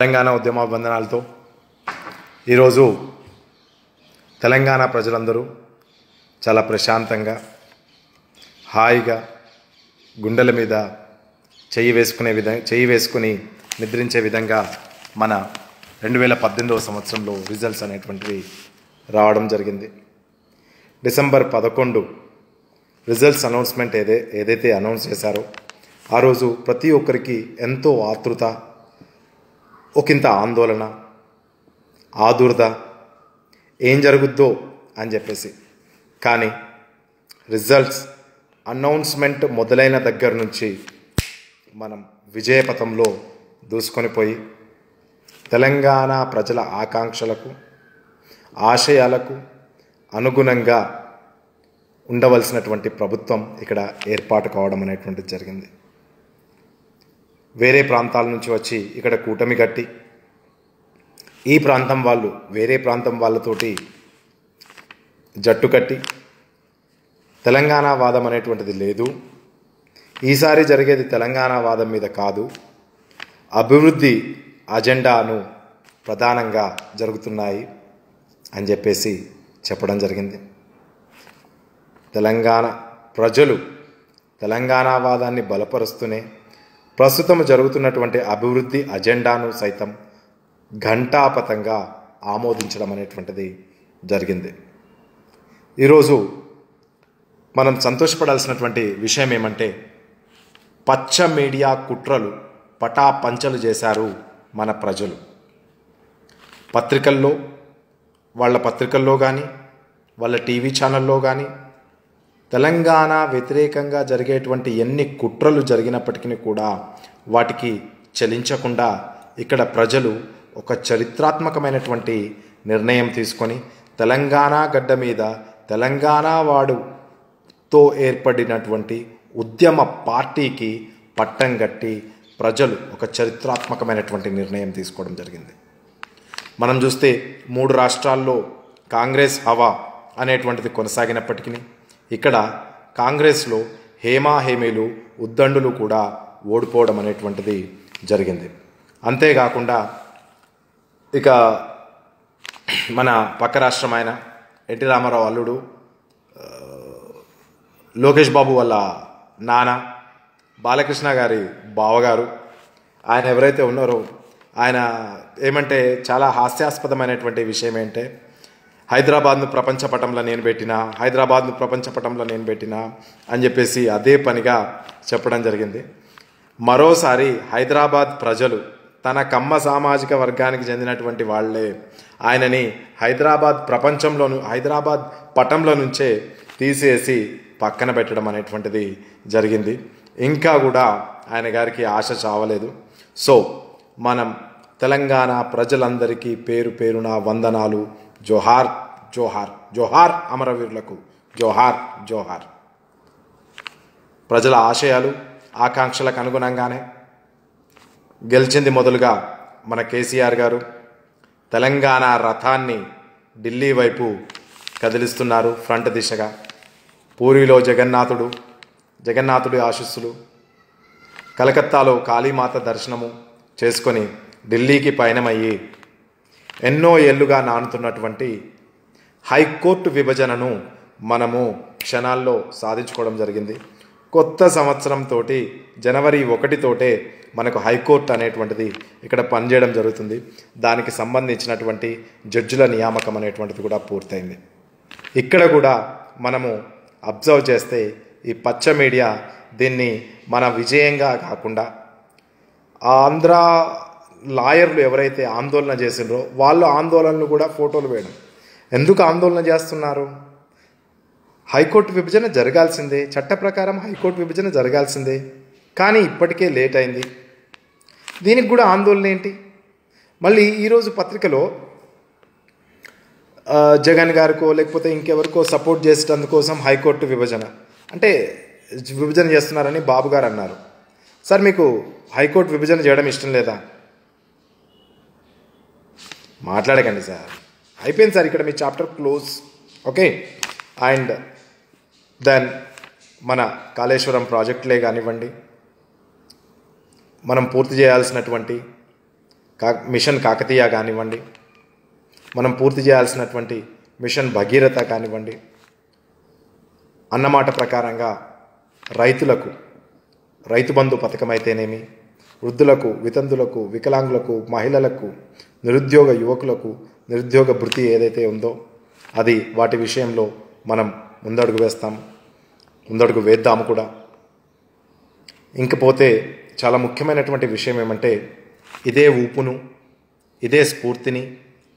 తెలంగాణ ఉద్యమ బంధనాలతో ఈరోజు తెలంగాణ ప్రజలందరూ చాలా ప్రశాంతంగా హాయిగా గుండెల మీద చెయ్యి వేసుకునే విధంగా చెయ్యి వేసుకుని నిద్రించే విధంగా మన రెండు వేల పద్దెనిమిదవ సంవత్సరంలో రిజల్ట్స్ అనేటువంటివి రావడం జరిగింది. డిసెంబర్ పదకొండు రిజల్ట్స్ అనౌన్స్మెంట్ ఏదే ఏదైతే అనౌన్స్ చేశారో ఆ రోజు ప్రతి ఒక్కరికి ఎంతో ఆతృత ఒకంత ఆందోళన ఆదుర్ద ఏం జరుగుద్దో అని చెప్పేసి. కానీ రిజల్ట్స్ అనౌన్స్మెంట్ మొదలైన దగ్గర నుంచి మనం విజయపథంలో దూసుకొని పోయి తెలంగాణ ప్రజల ఆకాంక్షలకు ఆశయాలకు అనుగుణంగా ఉండవలసినటువంటి ప్రభుత్వం ఇక్కడ ఏర్పాటు కావడం అనేటువంటిది జరిగింది. వేరే ప్రాంతాల నుంచి వచ్చి ఇక్కడ కూటమి కట్టి ఈ ప్రాంతం వాళ్ళు వేరే ప్రాంతం వాళ్ళతోటి జట్టు కట్టి తెలంగాణ వాదం అనేటువంటిది లేదు. ఈసారి జరిగేది తెలంగాణ వాదం మీద కాదు. అభివృద్ధి అజెండాను ప్రధానంగా జరుగుతున్నాయి అని చెప్పేసి చెప్పడం జరిగింది. తెలంగాణ ప్రజలు తెలంగాణ వాదాన్ని బలపరుస్తూనే ప్రస్తుతం జరుగుతున్నటువంటి అభివృద్ధి అజెండాను సైతం ఘంటాపతంగా ఆమోదించడం అనేటువంటిది జరిగింది. ఈరోజు మనం సంతోషపడాల్సినటువంటి విషయం ఏమంటే పచ్చ మీడియా కుట్రలు పటాపంచలు చేశారు మన ప్రజలు. పత్రికల్లో వాళ్ళ పత్రికల్లో కానీ వాళ్ళ టీవీ ఛానల్లో కానీ తెలంగాణ వ్యతిరేకంగా జరిగేటువంటి ఎన్ని కుట్రలు జరిగినప్పటికీ కూడా వాటికి చలించకుండా ఇక్కడ ప్రజలు ఒక చరిత్రాత్మకమైనటువంటి నిర్ణయం తీసుకొని తెలంగాణ గడ్డ మీద తెలంగాణ వాడుతో ఏర్పడినటువంటి ఉద్యమ పార్టీకి పట్టం కట్టి ప్రజలు ఒక చరిత్రాత్మకమైనటువంటి నిర్ణయం తీసుకోవడం జరిగింది. మనం చూస్తే మూడు రాష్ట్రాల్లో కాంగ్రెస్ హవా అనేటువంటిది కొనసాగినప్పటికీ ఇక్కడ కాంగ్రెస్లో హేమా హేమీలు ఉద్దండులు కూడా ఓడిపోవడం అనేటువంటిది జరిగింది. అంతేకాకుండా ఇక మన పక్క రాష్ట్రమైన ఎన్టీ రామారావు అల్లుడు లోకేష్ బాబు వాళ్ళ నాన్న బాలకృష్ణ గారి బావగారు. ఆయన ఎవరైతే ఉన్నారో ఆయన ఏమంటే చాలా హాస్యాస్పదమైనటువంటి విషయం ఏంటంటే హైదరాబాద్ను ప్రపంచ పటంలో నేను పెట్టినా హైదరాబాద్ను ప్రపంచ పటంలో నేను పెట్టినా అని చెప్పేసి అదే పనిగా చెప్పడం జరిగింది. మరోసారి హైదరాబాద్ ప్రజలు తన కమ్మ సామాజిక వర్గానికి చెందినటువంటి వాళ్ళే ఆయనని హైదరాబాద్ ప్రపంచంలోను హైదరాబాద్ పటంలో నుంచే తీసేసి పక్కన పెట్టడం అనేటువంటిది జరిగింది. ఇంకా కూడా ఆయన గారికి ఆశ చావలేదు. సో మనం తెలంగాణ ప్రజలందరికీ పేరు పేరున వందనాలు. జోహార్ జోహార్ జోహార్ అమరవీరులకు జోహార్ జోహార్. ప్రజల ఆశయాలు ఆకాంక్షలకు అనుగుణంగానే గెలిచింది మొదలుగా మన కేసీఆర్ గారు. తెలంగాణ రథాన్ని ఢిల్లీ వైపు కదిలిస్తున్నారు ఫ్రంట్ దిశగా. పూరిలో జగన్నాథుడు జగన్నాథుడి ఆశస్సులు. కలకత్తాలో కాళీమాత దర్శనము చేసుకొని ఢిల్లీకి పయనమయ్యి ఎన్నో ఏళ్ళుగా నానుతున్నటువంటి హైకోర్టు విభజనను మనము క్షణాల్లో సాధించుకోవడం జరిగింది. కొత్త సంవత్సరంతో జనవరి ఒకటితోటే మనకు హైకోర్టు అనేటువంటిది ఇక్కడ పనిచేయడం జరుగుతుంది. దానికి సంబంధించినటువంటి జడ్జుల నియామకం అనేటువంటిది కూడా పూర్తయింది. ఇక్కడ కూడా మనము అబ్జర్వ్ చేస్తే ఈ పచ్చ మీడియా దీన్ని మన విజయంగా కాకుండా ఆంధ్ర లాయర్లు ఎవరైతే ఆందోళన చేసిండ్రో వాళ్ళు ఆందోళనలు కూడా ఫోటోలు వేయడం. ఎందుకు ఆందోళన చేస్తున్నారు? హైకోర్టు విభజన జరగాల్సిందే. చట్ట ప్రకారం హైకోర్టు విభజన జరగాల్సిందే. కానీ ఇప్పటికే లేట్ అయింది. దీనికి కూడా ఆందోళన ఏంటి? మళ్ళీ ఈరోజు పత్రికలో జగన్ గారికో లేకపోతే ఇంకెవరికో సపోర్ట్ చేసేటందుకోసం హైకోర్టు విభజన. అంటే విభజన చేస్తున్నారని బాబు గారు అన్నారు. సార్ మీకు హైకోర్టు విభజన చేయడం ఇష్టం లేదా? మాట్లాడకండి సార్. అయిపోయింది సార్ ఇక్కడ మీ chapter close. Okay? And then మన కాళేశ్వరం ప్రాజెక్టులే కానివ్వండి. మనం పూర్తి చేయాల్సినటువంటి కా మిషన్ కాకతీయ కానివ్వండి. మనం పూర్తి చేయాల్సినటువంటి మిషన్ భగీరథ కానివ్వండి. అన్నమాట ప్రకారంగా రైతులకు రైతు బంధు పథకం అయితేనేమి వృద్ధులకు వితంతులకు వికలాంగులకు మహిళలకు నిరుద్యోగ యువకులకు నిరుద్యోగ భృతి ఏదైతే ఉందో అది వాటి విషయంలో మనం ముందడుగు వేస్తాం. ముందడుగు వేద్దాము కూడా. ఇంకపోతే చాలా ముఖ్యమైనటువంటి విషయం ఏమంటే ఇదే ఊపును ఇదే స్ఫూర్తిని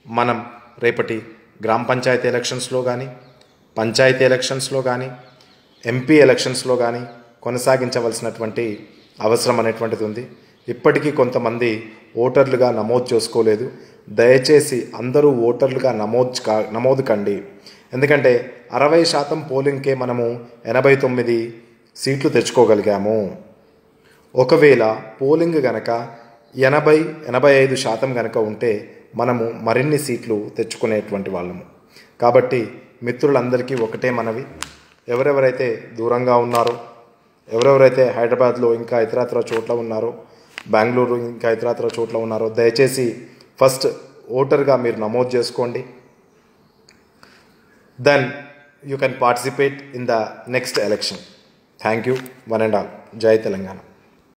మనం రేపటి గ్రామ పంచాయతీ ఎలక్షన్స్లో కానీ పంచాయతీ ఎలక్షన్స్లో కానీ ఎంపీ ఎలక్షన్స్లో కానీ కొనసాగించవలసినటువంటి అవసరం అనేటువంటిది ఉంది. ఇప్పటికీ కొంతమంది ఓటర్లుగా నమోదు చేసుకోలేదు. దయచేసి అందరూ ఓటర్లుగా నమోదు కా నమోదు కండి. ఎందుకంటే అరవై శాతం పోలింగ్కే మనము ఎనభై తొమ్మిది సీట్లు తెచ్చుకోగలిగాము. ఒకవేళ పోలింగ్ గనక ఎనభై ఎనభై ఐదు శాతం గనక ఉంటే మనము మరిన్ని సీట్లు తెచ్చుకునేటువంటి వాళ్ళము. కాబట్టి మిత్రులందరికీ ఒకటే మనవి. ఎవరెవరైతే దూరంగా ఉన్నారో ఎవరెవరైతే హైదరాబాద్లో ఇంకా ఇతరత్ర చోట్ల ఉన్నారో బెంగళూరు ఇంకా ఇతరత్ర చోట్ల ఉన్నారో దయచేసి ఫస్ట్ ఓటర్గా మీరు నమోదు చేసుకోండి. Then you can participate in the next election thank you one and all జై తెలంగాణ